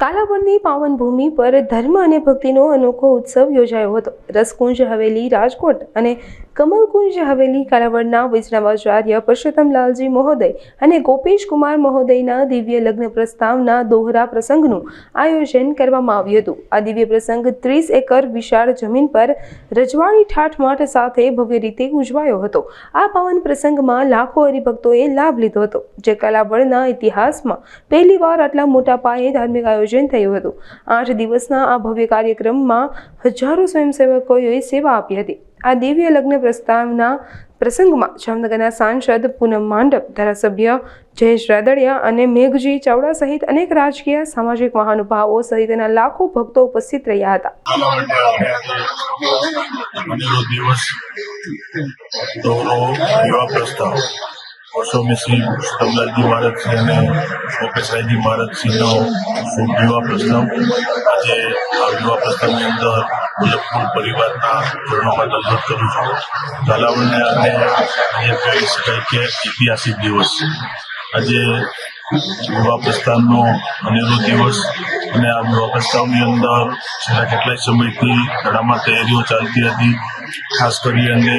કાલાવડની પાવન ભૂમિ પર ધર્મ અને ભક્તિનો અનોખો ઉત્સવ યોજાયો હતો. રસકુંજ હવેલી, રાજકોટ અને કમલકુંજ હવેલી કાલાવડના વૈષ્ણવાચાર્ય પરસોત્તમલાલજી મહોદય અને ગોપેશ કુમાર મહોદયના દિવ્ય લગ્ન પ્રસ્તાવના દોહરા પ્રસંગનું આયોજન કરવામાં આવ્યું હતું. આ દિવ્ય પ્રસંગ ત્રીસ એકર વિશાળ જમીન પર રજવાડી ઠાઠમાઠ સાથે ભવ્ય રીતે ઉજવાયો હતો. આ પાવન પ્રસંગમાં લાખો હરિભક્તોએ લાભ લીધો હતો, જે કાલાવડના ઇતિહાસમાં પહેલીવાર આટલા મોટા પાયે ધાર્મિક આયોજન થયું હતું. આઠ દિવસના આ ભવ્ય કાર્યક્રમમાં હજારો સ્વયંસેવકોએ સેવા આપી હતી. આ દિવ્ય લગ્ન પ્રસ્તાવના પ્રસંગમાં જામનગરના સાંસદ પૂનમ માંડપ, ધારાસભ્ય જયેશ રાદડિયા અને મેઘજી ચાવડા સહિત અનેક રાજકીય, સામાજિક મહાનુભાવો સહિતના લાખો ભક્તો ઉપસ્થિત રહ્યા હતા. શુભ વિવાહ પ્રસ્તાવ. આજે આ વિવાહ પ્રસ્તાવની અંદર વલ્લભપુર પરિવારના ધોરણો માટે અનુરોધ કરું છું. કાલાવડને અને એ કહી શકાય કે ઐતિહાસિક દિવસ આજે યુવા પ્રસ્થાનનો અનેરો દિવસ અને આ યુવા પ્રસ્તાવની અંદર છેલ્લા કેટલાય સમયથી ઘણામાં તૈયારીઓ ચાલતી હતી. ખાસ કરી અને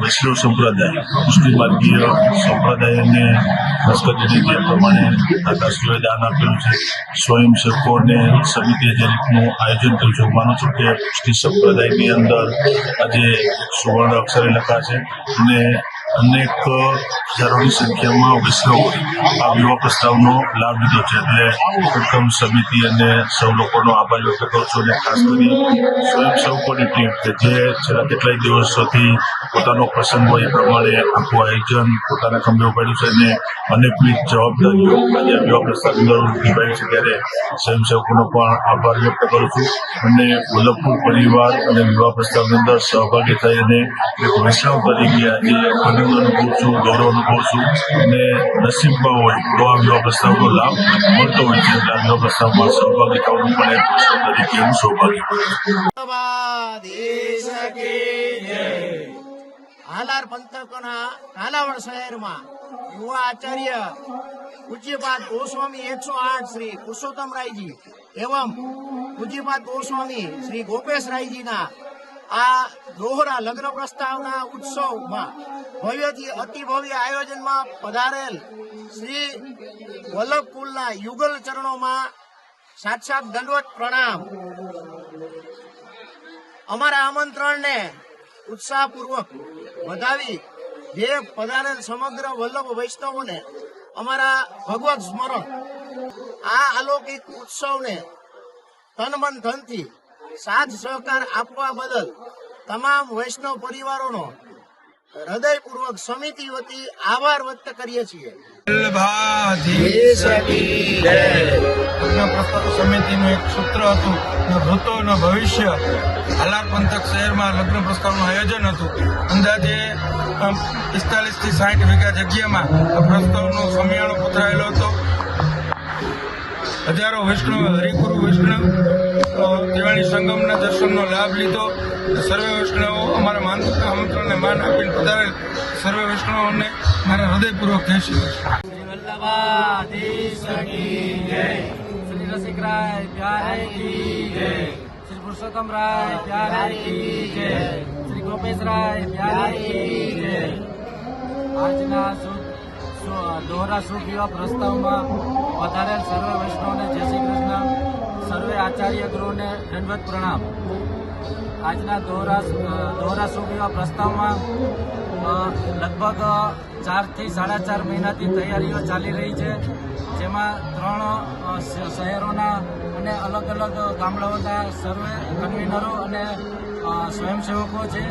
વૈષ્ણવ સંપ્રદાય મુસ્લિમ માર્ગીય સંપ્રદાયને કરીને જે પ્રમાણે દાદાશ્રીઓએ દાન આપેલું છે. સ્વયંસેવકોને સમિતિએ જે રીતનું આયોજન કર્યું છે માનું છું કે મુસ્લિમ સંપ્રદાયની અંદર આજે સુવર્ણ અક્ષરે લખા છે અને અનેક હજારોની સંખ્યામાં વૈષ્ણવોએ આ વિવાહ પ્રસ્તાવનો લાભ લીધો છે. એટલે ઉત્તમ સમિતિ અને સૌ લોકોનો આભાર વ્યક્ત કરું છું અને ખાસ કરી સ્વયંસેવકોની ટીમ કે જે છેલ્લા કેટલાય દિવસોથી પોતાનો પ્રસંગ હોય એ પ્રમાણે આખું આયોજન પોતાના ખંભે ઉપાડ્યું છે અને અનેકવિધ જવાબદારીઓ આજે વિવાહ પ્રસ્તાવ નિભાવી છે. ત્યારે સ્વયંસેવકોનો પણ આભાર વ્યક્ત કરું છું અને વલ્લભપુર પરિવાર અને વિવાહ પ્રસ્તાવની અંદર સહભાગી થઈ અને એક વૈષ્ણવ તરીકે આજે આનંદ અનુભવ છું, ગૌરવ અનુભવ છું અને નસીબમાં હોય. તો આ વિવાહ પ્રસ્તાવનો લાભ મળતો હોય છે. એટલે આ વિવાહ પ્રસ્તાવમાં સહભાગી થવાનું પણ તરીકે હું સૌભાગ્ય. હાલાર પંથકના કાલાવડ શહેરમાં યુવા આચાર્ય પૂજ્યપાદ ગોસ્વામી એકસો આઠ શ્રી પુરુષોત્તમ રાયજી એવં પૂજ્યપાદ ગોસ્વામી શ્રી ગોપેશ રાયજીના આ દોહરા લગ્ન પ્રસ્તાવના ઉત્સવમાં ભવ્યથી અતિ ભવ્ય આયોજનમાં પધારેલ શ્રી વલ્લભકુલના યુગલ ચરણોમાં સાક્ષાત દંડવત પ્રણામ. અમારા આમંત્રણને ઉત્સાહપૂર્વક વધાવી જે પધારેલ સમગ્ર વલ્લભ વૈષ્ણવોને અમારા ભગવત સ્મરણ. આ અલૌકિક ઉત્સવને તન મન ધનથી સાથ સહકાર આપવા બદલ તમામ વૈષ્ણવ પરિવારોનો હૃદયપૂર્વક સમિતિ વતી આભાર વ્યક્ત કરીએ છીએ. સમિતિનું એક સૂત્ર હતું ન ભૂતો ન ભવિષ્ય હાલાર પંથક શહેરમાં લગ્ન પ્રસ્તાવનું આયોજન હતું. અંદાજે પિસ્તાલીસથી સાઠ વીઘા જગ્યામાં આ પ્રસ્તાવનો સમિયાણો પથરાયેલો હતો. હજારો વૈષ્ણવ, હરિગુરુ વૈષ્ણવ ત્રિવેણી સંગમના દર્શનનો લાભ લીધો. સર્વે વૈષ્ણવો અમારા માનસિક આમંત્રણને માન આપીને પધારેલ સર્વે વૈષ્ણવોને મારા હૃદયપૂર્વક જય શ્રી કૃષ્ણ. રસિકરાય પ્યારે કી જય. શ્રી પુરુષોત્તમ રાય પ્યારે કી શ્રી ગોપેશ રાય પ્યારે કી જય. આજના દોહરા સુખ યુવા પ્રસ્તાવમાં વધારેલ સર્વે વૈષ્ણવને જય શ્રી કૃષ્ણ. સર્વે આચાર્ય ગુરુને દંડવત પ્રણામ. આજના દોહરા દોહરા શુભ પ્રસ્તાવમાં લગભગ ચારથી સાડા ચાર મહિનાથી તૈયારીઓ ચાલી રહી છે. જેમાં ત્રણ શહેરોના અને અલગ અલગ ગામડાઓના સર્વે કન્વીનરો અને સ્વયંસેવકો છે.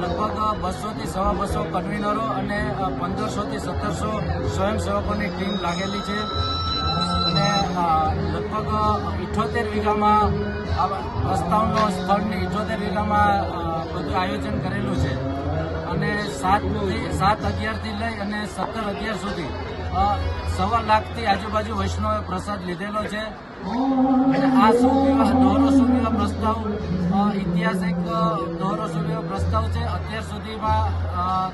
લગભગ બસોથી સવા બસો કન્વીનરો અને પંદરસોથી સત્તરસો સ્વયંસેવકોની ટીમ લાગેલી છે. અને લગભગ ઇઠોતેર વીઘામાં પ્રસ્તાવનો સ્થળની ઇઠોતેર વીઘામાં બધું આયોજન કરેલું છે. અને સાત સાત અગિયારથી લઈ અને સત્તર અગિયાર સુધી સવા લાખથી આજુબાજુ વૈષ્ણવે પ્રસાદ લીધેલો છે. આ સુવિવાહ દોહરો સુવિવાહ પ્રસ્તાવ ઐતિહાસિક અ, દોહરો પ્રસ્તાવ છે. અત્યાર સુધીમાં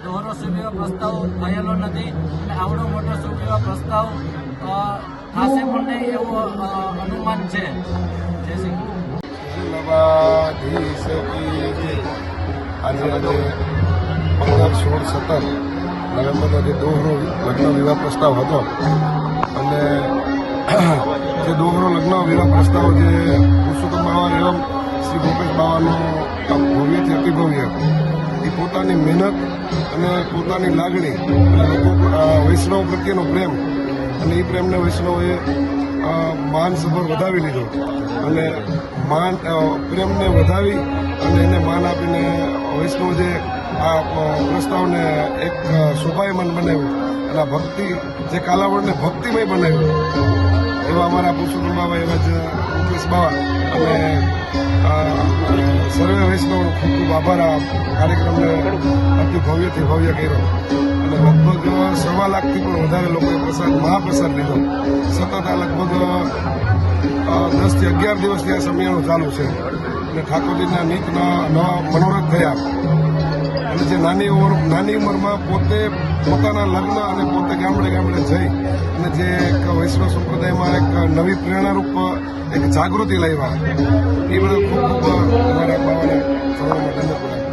દોહરો સુવિવાહ પ્રસ્તાવ થયેલો નથી. અને આવડો મોટો સુવિવાહ પ્રસ્તાવ થશે. આજે આજે પંદર સોળ સત્તર નવેમ્બરનો જે દોહરો લગ્ન વિવાહ પ્રસ્તાવ હતો અને જે દોહરો લગ્ન વિવાહ પ્રસ્તાવ જે પુરુષોત્તમ બાવા એવમ શ્રી ભૂપેશ બાવાનો ભવ્યથી અતિ એ પોતાની મહેનત અને પોતાની લાગણી વૈષ્ણવ પ્રત્યેનો પ્રેમ અને એ પ્રેમને વૈષ્ણવોએ માન સભર વધાવી લીધો. અને માન પ્રેમને વધાવી અને એને માન આપીને વૈષ્ણવ જે આ પ્રસ્તાવને એક શોભાયમાન બનાવ્યું. અને આ ભક્તિ, જે કાલાવડને ભક્તિમય બનાવ્યું. એવા અમારા પુરુષોત્તમ બાબા એવા જ મુકેશ બાબા અને સર્વે વૈષ્ણવનો ખૂબ ખૂબ આભાર આ કાર્યક્રમને અતિ ભવ્યથી ભવ્ય કર્યો. અને લગભગ સવા લાખથી પણ વધારે લોકોએ પ્રસાદ, મહાપ્રસાદ લીધો. સતત આ લગભગ દસથી અગિયાર દિવસથી આ સમયનું ચાલુ છે. અને ઠાકોરજીના નીતના નવા મનોરથ થયા. અને જે નાની ઉંમર, નાની ઉંમરમાં પોતે પોતાના લગ્ન અને પોતે ગામડે ગામડે જઈ અને જે એક વૈષ્ણવ સંપ્રદાયમાં એક નવી પ્રેરણારૂપ, એક જાગૃતિ લાવ્યા. એ બધા ખૂબ ખૂબ અમારા બાવાને ચરણોમાં દંડ